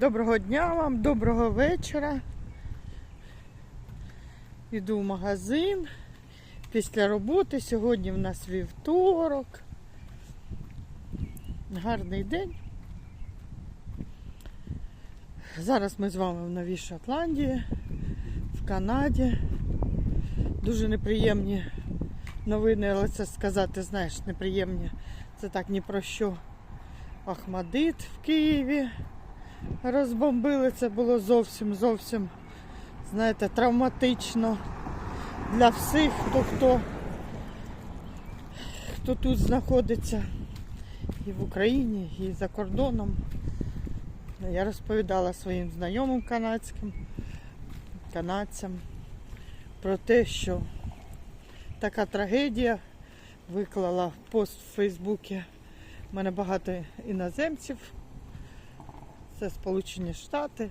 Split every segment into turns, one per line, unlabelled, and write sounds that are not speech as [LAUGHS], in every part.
Доброго дня вам, доброго вечора. Іду в магазин після роботи. Сьогодні в нас вівторок. Гарний день. Зараз ми з вами в Новій Шотландії, в Канаді. Дуже неприємні новини, але це сказати, знаєш, неприємні. Це так ні про що. Ахмадит в Києві розбомбили. Це було зовсім зовсім, знаєте, травматично для всіх, хто хто, хто тут знаходиться і в Україні, і за кордоном. Я розповідала своїм знайомим канадським, канадцям про те, що така трагедія виклала пост в Фейсбуці. У мене багато іноземців. Це Сполучені Штати,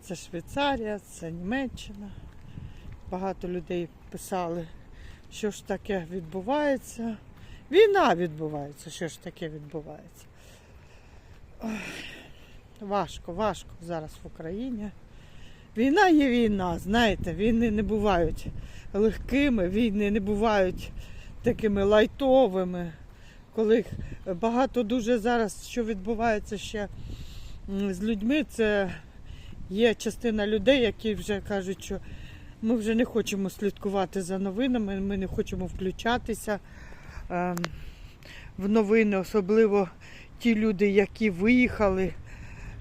це Швейцарія, це Німеччина. Багато людей писали, що ж таке відбувається. Війна відбувається, що ж таке відбувається. Важко, важко зараз в Україні. Війна є війна, знаєте, війни не бувають легкими, війни не бувають такими лайтовими коли багато дуже зараз, що відбувається ще з людьми, це є частина людей, які вже кажуть, що ми вже не хочемо слідкувати за новинами, ми не хочемо включатися ем, в новини, особливо ті люди, які виїхали.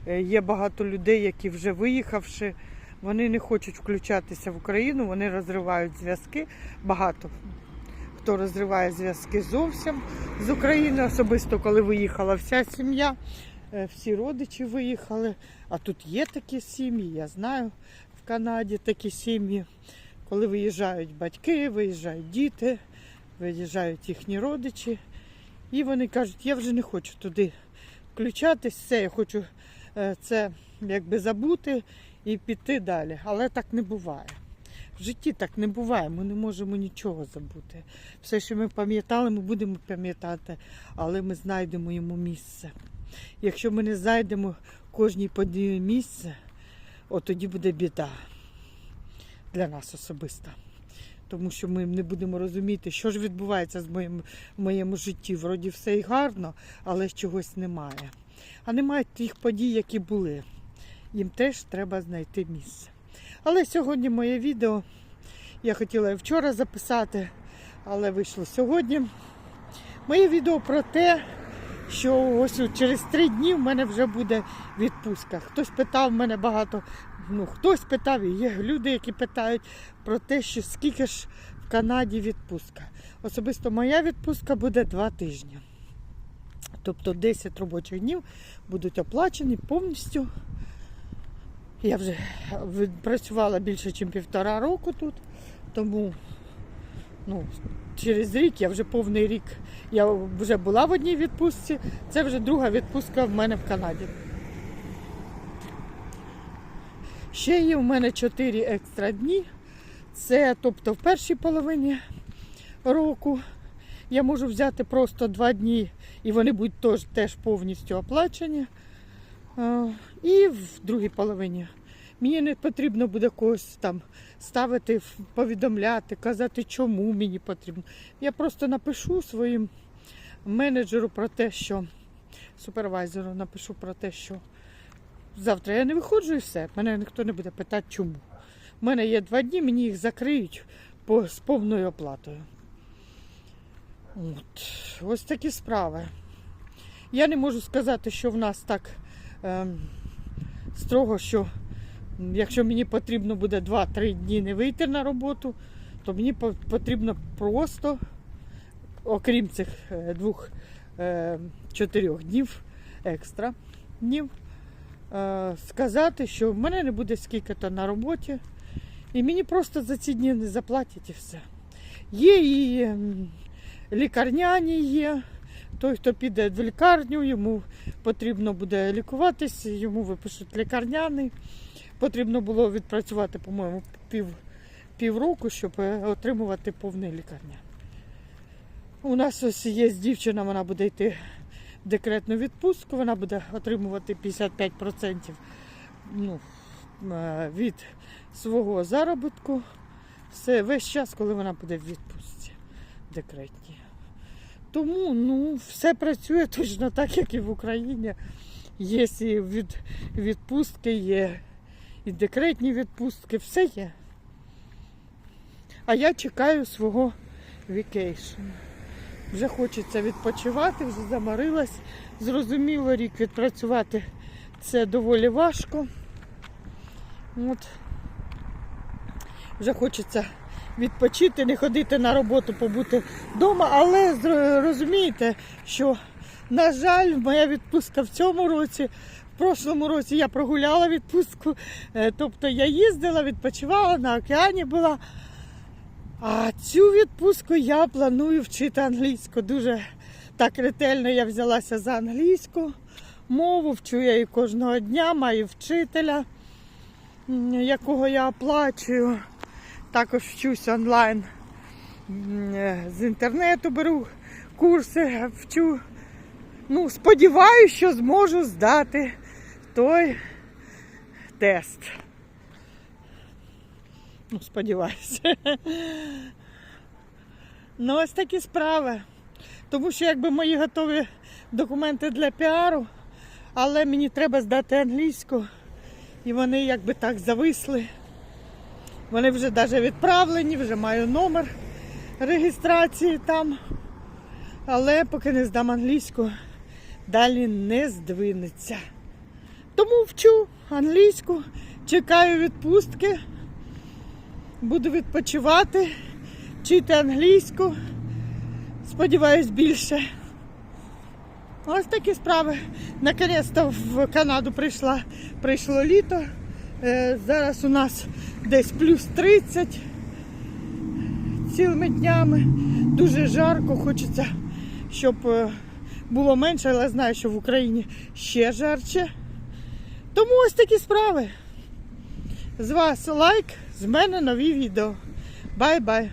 Е, Є багато людей, які вже виїхавши, вони не хочуть включатися в Україну, вони розривають зв'язки. Багато хто розриває зв'язки зовсім з України, особисто коли виїхала вся сім'я, е, всі родичі виїхали. А тут є такі сім'ї, я знаю в Канаді такі сім'ї, коли виїжджають батьки, виїжджають діти, виїжджають їхні родичі. І вони кажуть, я вже не хочу туди включатись, все, я хочу е, це якби забути і піти далі. Але так не буває. В житті так не буває, ми не можемо нічого забути. Все, що ми пам'ятали, ми будемо пам'ятати, але ми знайдемо йому місце. Якщо ми не знайдемо кожній події місце, от тоді буде біда для нас особисто. Тому що ми не будемо розуміти, що ж відбувається з моїм, в моєму житті. Вроді все і гарно, але чогось немає. А немає тих подій, які були. Їм теж треба знайти місце. Але сьогодні моє відео я хотіла вчора записати, але вийшло сьогодні. Моє відео про те, що ось через три дні в мене вже буде відпустка. Хтось питав мене багато, ну хтось питав, і є люди, які питають про те, що скільки ж в Канаді відпустка. Особисто моя відпустка буде два тижні. Тобто 10 робочих днів будуть оплачені повністю. Я вже працювала більше, ніж півтора року тут, тому ну, через рік я вже повний рік я вже була в одній відпустці. Це вже друга відпустка в мене в Канаді. Ще є в мене 4 екстра дні. Це тобто в першій половині року я можу взяти просто 2 дні, і вони будуть теж повністю оплачені. І в другій половині мені не потрібно буде когось там ставити, повідомляти, казати, чому мені потрібно. Я просто напишу своїм менеджеру про те, що супервайзеру напишу про те, що завтра я не виходжу і все. Мене ніхто не буде питати, чому. У мене є два дні, мені їх закриють з повною оплатою. От. Ось такі справи. Я не можу сказати, що в нас так строго, що якщо мені потрібно буде 2-3 дні не вийти на роботу, то мені потрібно просто, окрім цих е, двох е, чотирьох днів екстра днів, е, сказати, що в мене не буде скільки-то на роботі, і мені просто за ці дні не заплатять і все. Є і ем, лікарняні є. Той, хто піде в лікарню, йому потрібно буде лікуватись, йому випишуть лікарняний. Потрібно було відпрацювати, по-моєму, пів, півроку, щоб е, отримувати повний лікарня. У нас ось є дівчина, вона буде йти в декретну відпустку. Вона буде отримувати 55% ну, е, від свого заробітку. Все весь час, коли вона буде в відпустці декретній. Тому ну, все працює точно так, як і в Україні. Є і від, відпустки, є і декретні відпустки, все є. А я чекаю свого вікейшн. Вже хочеться відпочивати, вже заморилась. Зрозуміло, рік відпрацювати це доволі важко. От. Вже хочеться відпочити, не ходити на роботу, побути вдома, але розумієте, що, на жаль, моя відпустка в цьому році, в прошлому році я прогуляла відпустку, Е, тобто я їздила, відпочивала, на океані була. А цю відпустку я планую вчити англійську. Дуже так ретельно я взялася за англійську мову, вчу я її кожного дня, маю вчителя, якого я оплачую. Також вчусь онлайн е, з інтернету беру курси, вчу. Ну, сподіваюся, що зможу здати той тест. Ну, сподіваюся. [LAUGHS] Ну, ось такі справи. Тому що якби мої готові документи для піару, але мені треба здати англійську. І вони якби так зависли. Вони вже навіть відправлені, вже маю номер реєстрації там. Але поки не здам англійську, далі не здвинеться. Тому вчу англійську, чекаю відпустки, буду відпочивати, вчити англійську. Сподіваюсь, більше. Ось такі справи. Наконець-то в Канаду прийшла, прийшло літо. Е, Зараз у нас десь плюс 30 цілими днями. Дуже жарко, хочеться, щоб е, було менше, але знаю, що в Україні ще жарче. Тому ось такі справи. З вас лайк, з мене нові відео. Бай-бай!